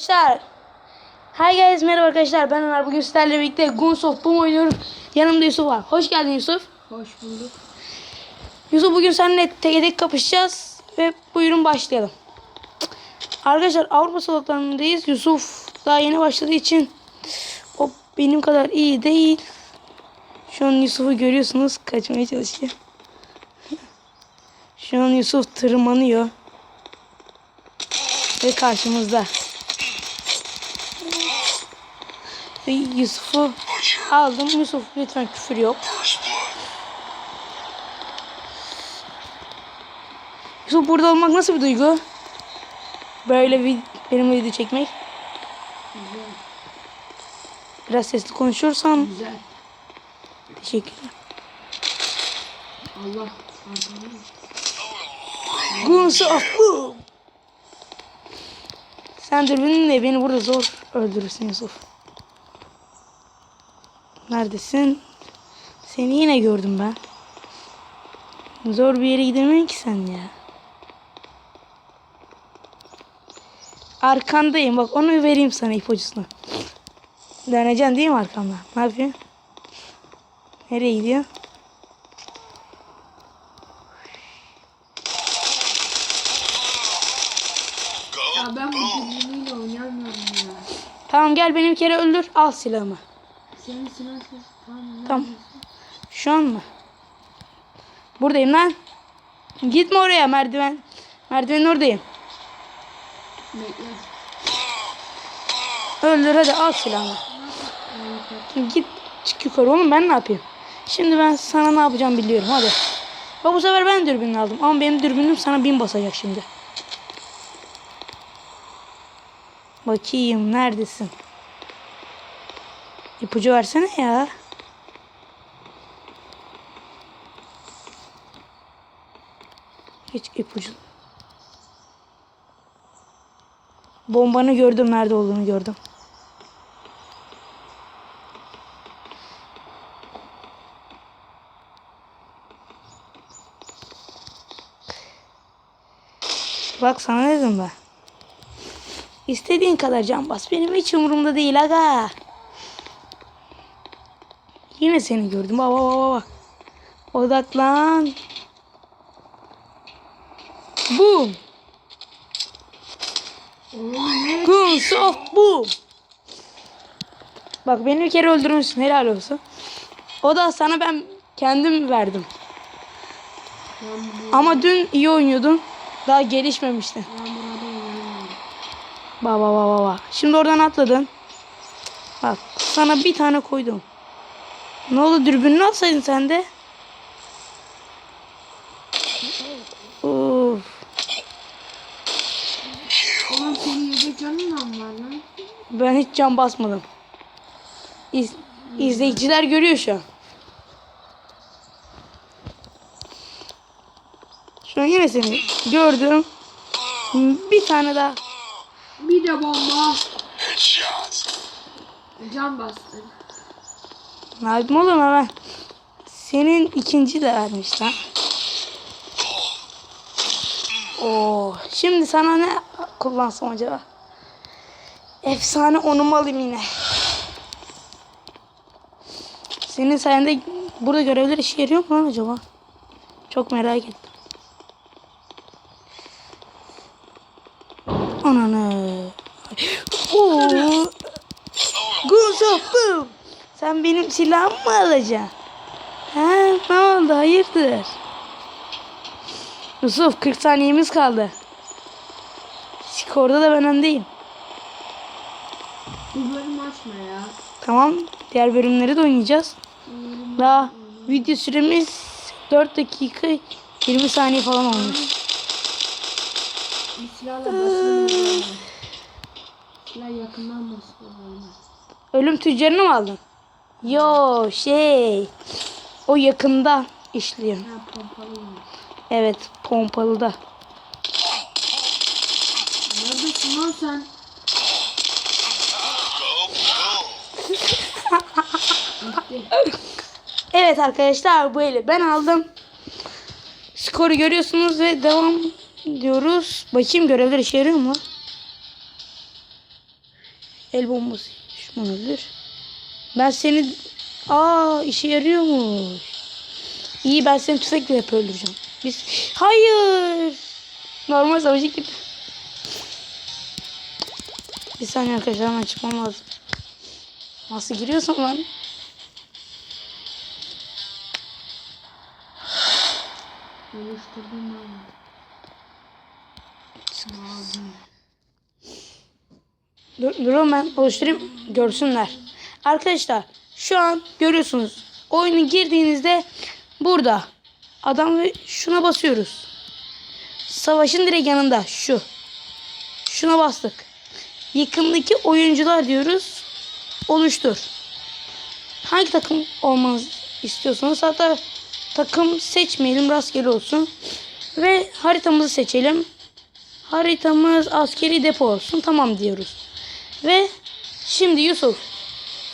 Arkadaşlar. Hi guys merhaba arkadaşlar ben Ömer bugün sizlerle birlikte Guns of Boom oynuyorum. Yanımda Yusuf var. Hoş geldin Yusuf. Hoş bulduk. Yusuf bugün seninle tek tek kapışacağız ve buyurun başlayalım. Arkadaşlar Avrupa sokaklarındayız. Yusuf daha yeni başladığı için o benim kadar iyi değil. Şu an Yusuf'u görüyorsunuz kaçmaya çalışıyor. Şu an Yusuf tırmanıyor. Ve karşımızda. Ve Yusuf'u aldım. Yusuf lütfen küfür yok. Yusuf burada olmak nasıl bir duygu? Böyle bir benimle video çekmek. Güzel. Biraz sesli konuşursan Güzel. teşekkürler. Allah. Guns of Boom. Sen dürbününle beni burada zor öldürürsün Yusuf. Neredesin? Seni yine gördüm ben. Zor bir yere gidemiyorsun ki sen ya. Arkandayım bak onu vereyim sana ipucusunu. Döneceksin değil mi arkamdan? Ne yapıyorsun? Nereye gidiyor? Ya ben bu oynayamıyorum ya. Tamam gel benim kere öldür al silahımı. Ses tamam. Şu an mı? Buradayım lan. Gitme oraya merdiven. Merdivenin oradayım. Öldür hadi al silahını. Git çık yukarı oğlum ben ne yapayım? Şimdi ben sana ne yapacağım biliyorum hadi. Bak bu sefer ben dürbünü aldım ama benim dürbünüm sana bin basacak şimdi. Bakayım neredesin? İpucu versene ya. Hiç ipucu. Bombanı gördüm nerede olduğunu gördüm. Bak sana dedim ben. İstediğin kadar can bas. Benim hiç umurumda değil aga. Yine seni gördüm. Bak bak bak bak. Odaklan. Boom. Guns of Boom. Bak beni bir kere öldürmüşsün. Helal olsun. O da sana ben kendim verdim. Ama dün iyi oynuyordun. Daha gelişmemiştin. Bak bak bak bak, bak. Şimdi oradan atladın. Bak sana bir tane koydum. Ne oldu dürbününü alsaydın sen de. Of. Ulan senin yedek canın mı var lan? Ben hiç can basmadım. İz, izleyiciler görüyor şu an. Şu an yine seni gördüm. Bir tane daha. Bir de bomba. Can bastın. Ne yapayım oğlum hemen. Senin ikinci de vermiş. Oo, şimdi sana ne kullansam acaba? Efsane onumu alayım yine. Senin sayende burada görevler işe yarıyor mu lan acaba? Çok merak ettim. Ananı. Oo. Guns of Boom. Silahımı mı alacaksın? He ne oldu hayırdır? Yusuf 40 saniyemiz kaldı. Skorda da ben öndeyim. Bu bölüm açma ya. Tamam diğer bölümleri de oynayacağız. Daha video süremiz 4 dakika 20 saniye falan olmuş. Bir silahla basılmıyor. Silah yakından basılıyor. Ölüm tüccarını mı aldın? Yo şey o yakında işliyor. Ha. Evet pompalıda. Neredesin lan sen? Evet arkadaşlar bu eli ben aldım. Skoru görüyorsunuz ve devam diyoruz. Bakayım görevler işe yarıyor mu? El bombası düşman öldür. Ben seni... Aa işe yarıyormuş. İyi ben seni tüfekle hep öldüreceğim. Biz... Hayır. Normal savaşa gibi. Bir saniye arkadaşlar hemen çıkmam lazım. Nasıl giriyorsun lan? Oluşturdum ben. Lazım. Dur, durun ben oluşturayım görsünler. Arkadaşlar şu an görüyorsunuz. Oyunu girdiğinizde burada adam ve şuna basıyoruz. Savaşın direkt yanında şu. Şuna bastık. Yakındaki oyuncular diyoruz. Oluştur. Hangi takım olmanız istiyorsanız hatta takım seçmeyelim rastgele olsun. Ve haritamızı seçelim. Haritamız askeri depo olsun. Tamam diyoruz. Ve şimdi Yusuf.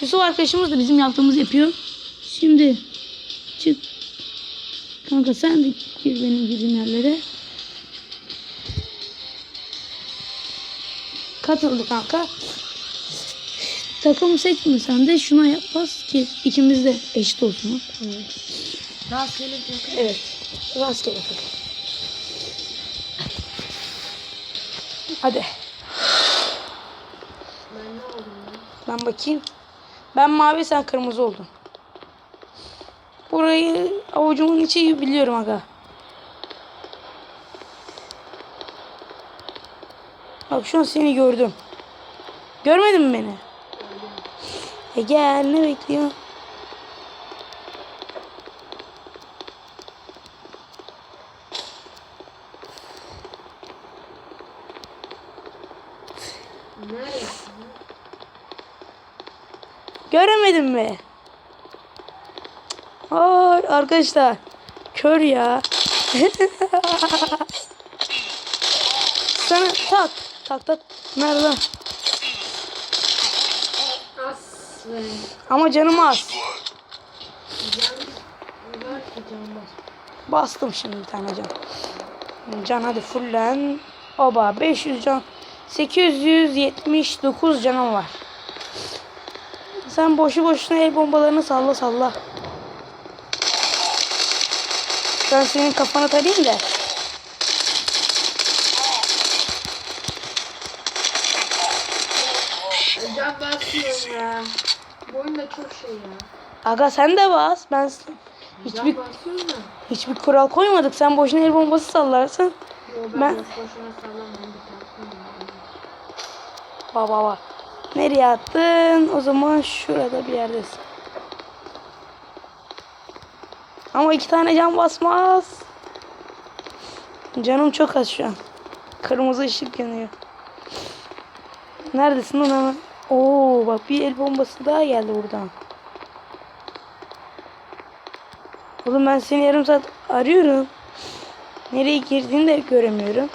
Yusuf arkadaşımız da bizim yaptığımızı yapıyor. Şimdi çık. Kanka sen de gir benim girdiğim yerlere. Katıldı kanka. Takım seçme sen de şuna yap bas ki ikimiz de eşit olsun. Rastgele takım. Evet. Rastgele takım. Hadi. Ben ne oldum? Ben bakayım. Ben mavi sen kırmızı oldun. Burayı avucumun içi biliyorum aga. Bak şu an seni gördüm. Görmedin mi beni? E gel ne bekliyor? Neredesin? Göremedin mi? Ay arkadaşlar. Kör ya. Sana tak. Tak tak. Nerede Ama canım az. Bastım şimdi bir tane can. Can hadi fullen. Oba 500 can. 879 canım var. Sen boşu boşuna el bombalarını salla salla. Ben senin kafana tarayayım da. Can basıyorum ya. Bu oyunda çok şey ya. Aga sen de bas. Ben hiçbir hiçbir kural koymadık. Sen boşuna el bombası sallarsın. Yo ben, Ben- boş boşuna sallamıyorum. Baba baba. Nereye attın? O zaman şurada bir yerdesin. Ama iki tane can basmaz. Canım çok az şu an. Kırmızı ışık yanıyor. Neredesin lan hemen? Oo bak bir el bombası daha geldi buradan. Oğlum ben seni yarım saat arıyorum. Nereye girdiğini de göremiyorum.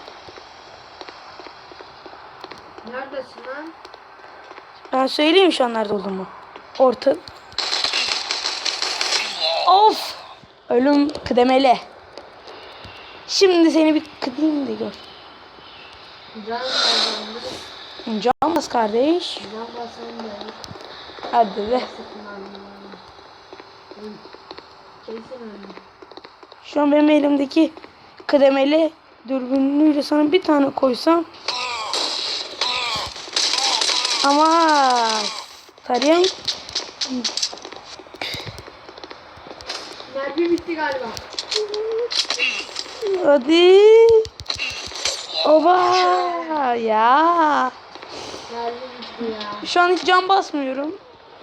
Neredesin lan? Ben söyleyeyim şu an nerede olduğumu. Orta. Of! Ölüm kıdemeli. Şimdi seni bir kıdayım da gör. Can bas kardeş. Can. Hadi be. Şu an benim elimdeki kıdemeli dürbünlüyle sana bir tane koysam. Ama tarayan Mermi bitti galiba. hadi. Oba ya. Ya. Şu an hiç can basmıyorum.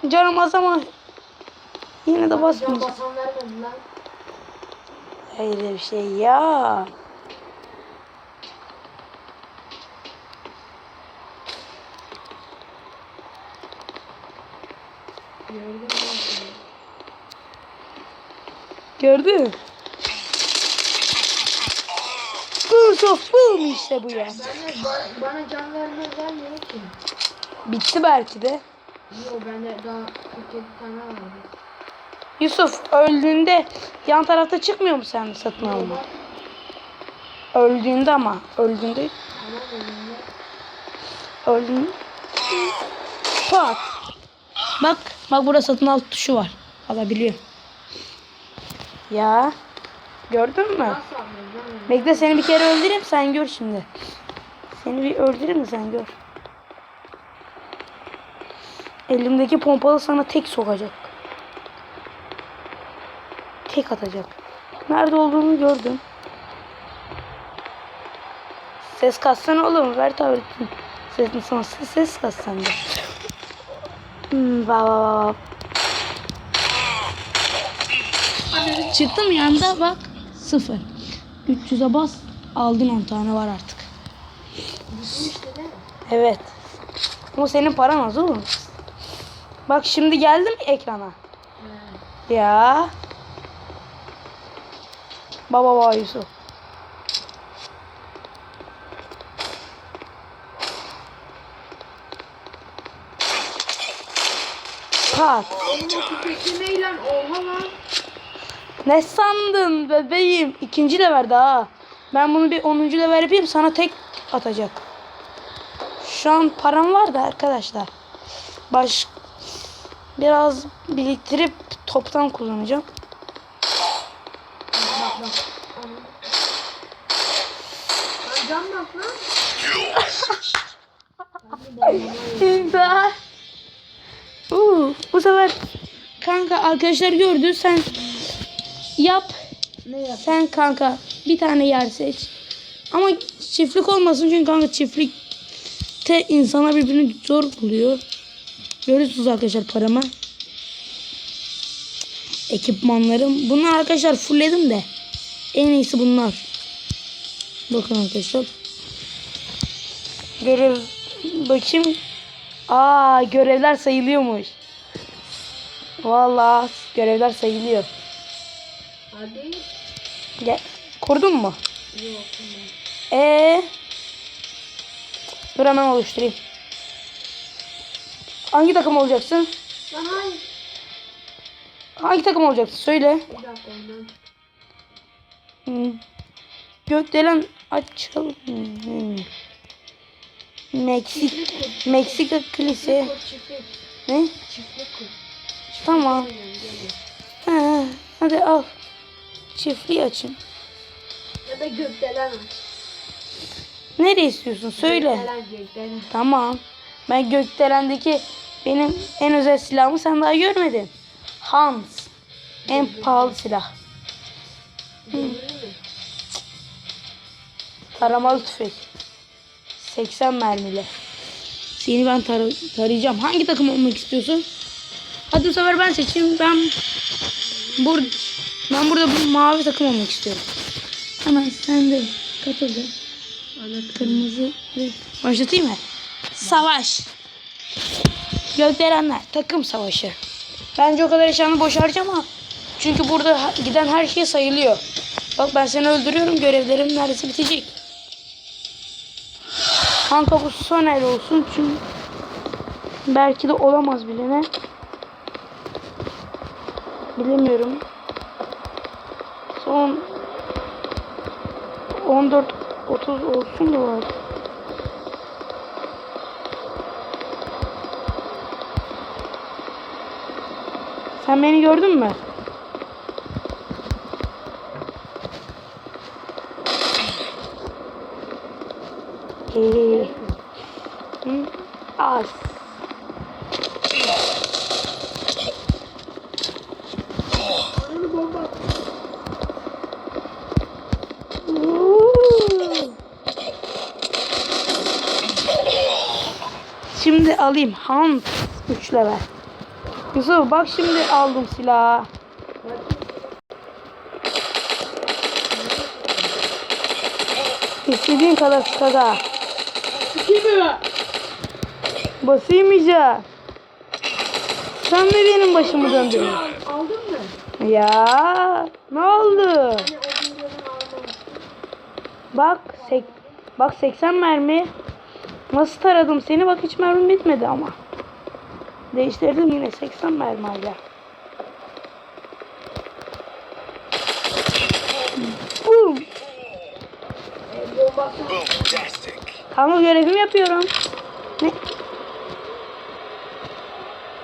Canım az ama yine de lan. Öyle bir şey ya. Gördün mü? seni? Gördün? Burst of boom işte bu ya. Ben de ba- bana can vermez vermiyor ki. Bitti belki de. Yo bende daha 47 tane var. Yusuf öldüğünde yan tarafta çıkmıyor mu sen satın alma? Öldüğünde ama öldüğünde öldüğünde Pat. Bak. Bak burada satın al tuşu var. Alabiliyor. Ya. Gördün mü? Bekle seni bir kere öldüreyim sen gör şimdi. Seni bir öldüreyim mi sen gör. Elimdeki pompalı sana tek sokacak. Tek atacak. Nerede olduğunu gördüm. Ses kassana oğlum. Ver tabletin. Ses, sana ses, ses de. Hmm, ba, ba, ba, ba. Çıktım yanda bak. Sıfır. 300'e bas. Aldın 10 tane var artık. Evet. Ama senin paran az oğlum. Bak şimdi geldim ekrana. Ya. Baba baba Yusuf. Pat. Oha lan. Ne sandın bebeğim? İkinci de verdi ha. Ben bunu bir 10. level yapayım sana tek atacak. Şu an param var da arkadaşlar. Baş biraz biriktirip toptan kullanacağım. İmdat. Uuu, bu sefer kanka arkadaşlar gördü sen yap. Ne yap? Sen kanka bir tane yer seç. Ama çiftlik olmasın çünkü kanka çiftlikte insana birbirini zor buluyor. Görüyorsunuz arkadaşlar paramı. Ekipmanlarım. Bunlar arkadaşlar fullledim de. En iyisi bunlar. Bakın arkadaşlar. Görev bakayım. Aa görevler sayılıyormuş. Vallahi görevler sayılıyor. Hadi. Gel. Kurdun mu? Yok. Ee. Dur hemen oluşturayım. Hangi takım olacaksın? Lan hayır. Hangi takım olacaksın? Söyle. Bir dakika ondan. Hmm. Gökdelen açalım. Hmm. Meksik Meksika kilise. Çiftlik. Ne? Çiftlik kur. Tamam. Geliyor. Ha, hadi al. Çiftliği açın. Ya da gökdelen aç. Nereye istiyorsun? Söyle. Gökdelen gökdelen. Tamam. Ben Gökdelen'deki benim en özel silahımı sen daha görmedin. Hans. En pahalı silah. Taramalı tüfek. 80 mermili. Seni ben tar- tarayacağım. Hangi takım olmak istiyorsun? Hadi bu sefer ben seçeyim. Ben bur ben burada bu mavi takım olmak istiyorum. Hemen sen de katıl da. Kırmızı ve başlatayım mı? Savaş. Gökdelenler takım savaşı. Bence o kadar eşyanı boş harcama. Çünkü burada giden her şey sayılıyor. Bak ben seni öldürüyorum. Görevlerim neredeyse bitecek. Kanka bu son el olsun çünkü belki de olamaz bile ne? Bilemiyorum. Son 14 30 olsun da var. Sen beni gördün mü? Hehehe. Hı? Az. Ananı bomba. Uuu. Şimdi alayım. Hunt 3 level. Yusuf bak şimdi aldım silahı. İstediğin kadar. Kimi? Basayım iyice. Sen de benim başımı döndün. Aldın mı? Ya ne oldu? Hani. Bak sek bak 80 mermi. Nasıl taradım seni bak hiç mermim bitmedi ama. Değiştirdim yine 80 mermi hala. Boom. Kanka görevimi yapıyorum.